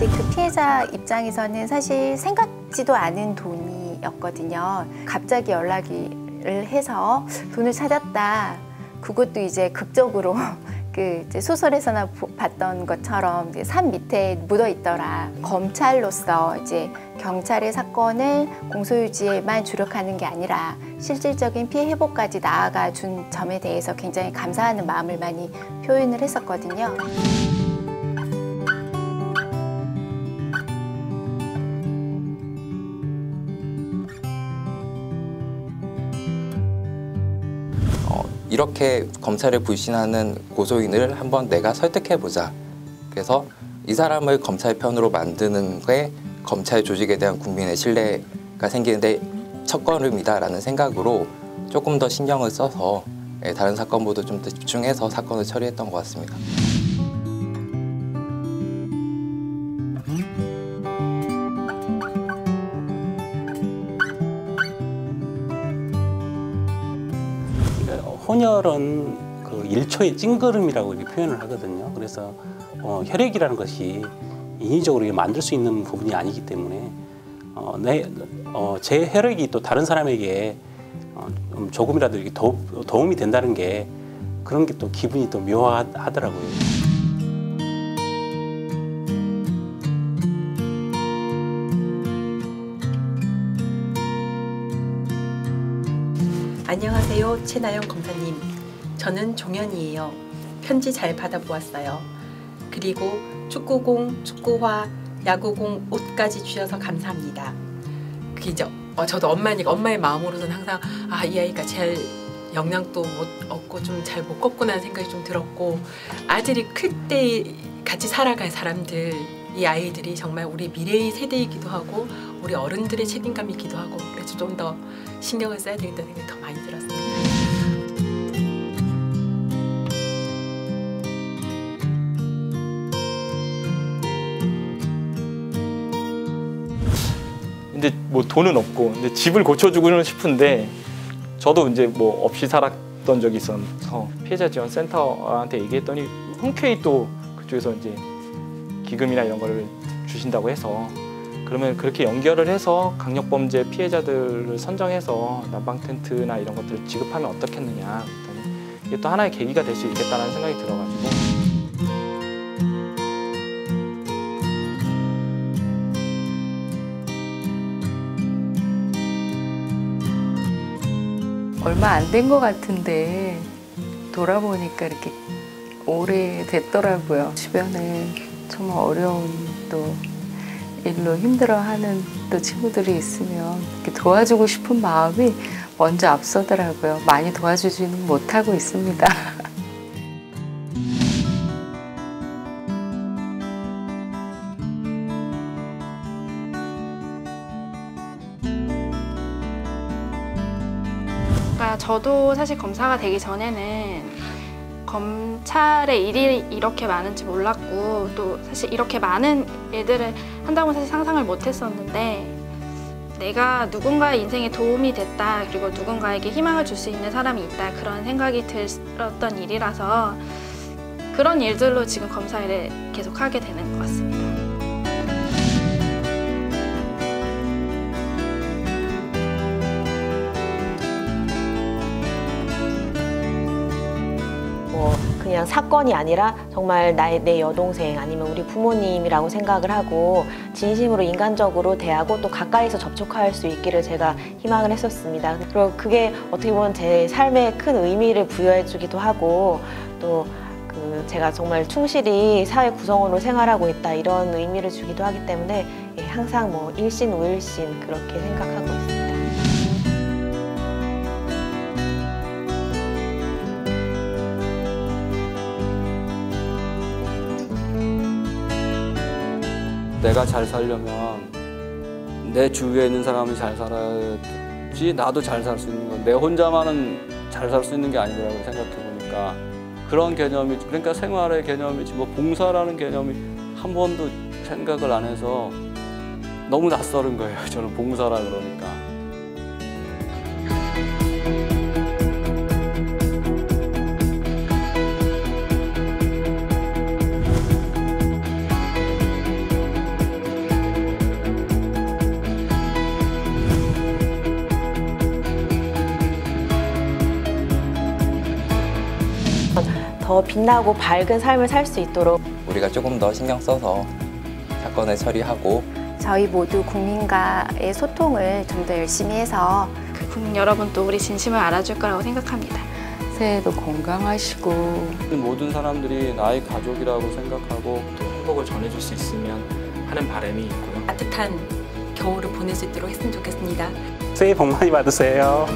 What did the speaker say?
이제 그 피해자 입장에서는 사실 생각지도 않은 돈이었거든요. 갑자기 연락을 해서 돈을 찾았다. 그것도 이제 극적으로 그 이제 소설에서나 보- 봤던 것처럼 산 밑에 묻어 있더라. 검찰로서 이제 경찰의 사건을 공소유지에만 주력하는 게 아니라 실질적인 피해 회복까지 나아가 준 점에 대해서 굉장히 감사하는 마음을 많이 표현을 했었거든요. 이렇게 검찰에 불신하는 고소인을 한번 내가 설득해 보자. 그래서 이 사람을 검찰 편으로 만드는 게 검찰 조직에 대한 국민의 신뢰가 생기는데 첫 걸음이다라는 생각으로 조금 더 신경을 써서 예, 다른 사건보다 좀 더 집중해서 사건을 처리했던 것 같습니다. 혼혈은 그 1초의 찡그름이라고 이렇게 표현을 하거든요. 그래서 어, 혈액이라는 것이 인위적으로 만들 수 있는 부분이 아니기 때문에 어, 내, 어, 제 혈액이 또 다른 사람에게 어, 좀 조금이라도 이렇게 도, 도움이 된다는 게 그런 게 또 기분이 또 묘하더라고요. 안녕하세요. 최나영 검사님. 저는 종현이에요. 편지 잘 받아보았어요. 그리고 축구공, 축구화, 야구공, 옷까지 주셔서 감사합니다. 그죠? 어, 저도 엄마니까 엄마의 마음으로는 항상 아, 이 아이가 제일 영양도 못 얻고 좀 잘못 컸구나 생각이 좀 들었고 아들이 클 때 같이 살아갈 사람들 이 아이들이 정말 우리 미래의 세대이기도 하고 우리 어른들의 책임감이기도 하고 그래서 좀 더 신경을 써야 되겠다는 생각이 더 많이 들었습니다. 이제 뭐 돈은 없고 근데 집을 고쳐주고는 싶은데 저도 이제 뭐 없이 살았던 적이 있어서 피해자 지원 센터한테 얘기했더니 흔쾌히 또 그쪽에서 이제 기금이나 이런 거를 주신다고 해서 그러면 그렇게 연결을 해서 강력범죄 피해자들을 선정해서 난방 텐트나 이런 것들을 지급하면 어떻겠느냐 이게 또 하나의 계기가 될 수 있겠다는 생각이 들어가지고 얼마 안 된 것 같은데 돌아보니까 이렇게 오래 됐더라고요. 주변에 정말 어려운 또 일로 힘들어하는 또 친구들이 있으면 도와주고 싶은 마음이 먼저 앞서더라고요. 많이 도와주지는 못하고 있습니다. 그러니까 저도 사실 검사가 되기 전에는 검찰의 일이 이렇게 많은지 몰랐고 또 사실 이렇게 많은 일들을 한다고 사실 상상을 못 했었는데 내가 누군가의 인생에 도움이 됐다 그리고 누군가에게 희망을 줄 수 있는 사람이 있다 그런 생각이 들었던 일이라서 그런 일들로 지금 검사 일을 계속 하게 되는 것 같습니다. 뭐 그냥 사건이 아니라 정말 나의 내 여동생 아니면 우리 부모님이라고 생각을 하고 진심으로 인간적으로 대하고 또 가까이서 접촉할 수 있기를 제가 희망을 했었습니다. 그리고 그게 어떻게 보면 제 삶에 큰 의미를 부여해주기도 하고 또 그 제가 정말 충실히 사회 구성원으로 생활하고 있다 이런 의미를 주기도 하기 때문에 예, 항상 뭐 일신 우일신 그렇게 생각하고 있습니다. 내가 잘 살려면 내 주위에 있는 사람이 잘 살아야지 나도 잘 살 수 있는 건 내 혼자만은 잘 살 수 있는 게 아니더라고 생각해 보니까 그런 개념이 그러니까 생활의 개념이지 뭐 봉사라는 개념이 한 번도 생각을 안 해서 너무 낯설은 거예요. 저는 봉사라 그러니까 더 빛나고 밝은 삶을 살 수 있도록 우리가 조금 더 신경 써서 사건을 처리하고 저희 모두 국민과의 소통을 좀 더 열심히 해서 그 국민 여러분도 우리 진심을 알아줄 거라고 생각합니다. 새해도 건강하시고 모든 사람들이 나의 가족이라고 생각하고 또 행복을 전해줄 수 있으면 하는 바람이 있고요. 따뜻한 겨울을 보낼 수 있도록 했으면 좋겠습니다. 새해 복 많이 받으세요.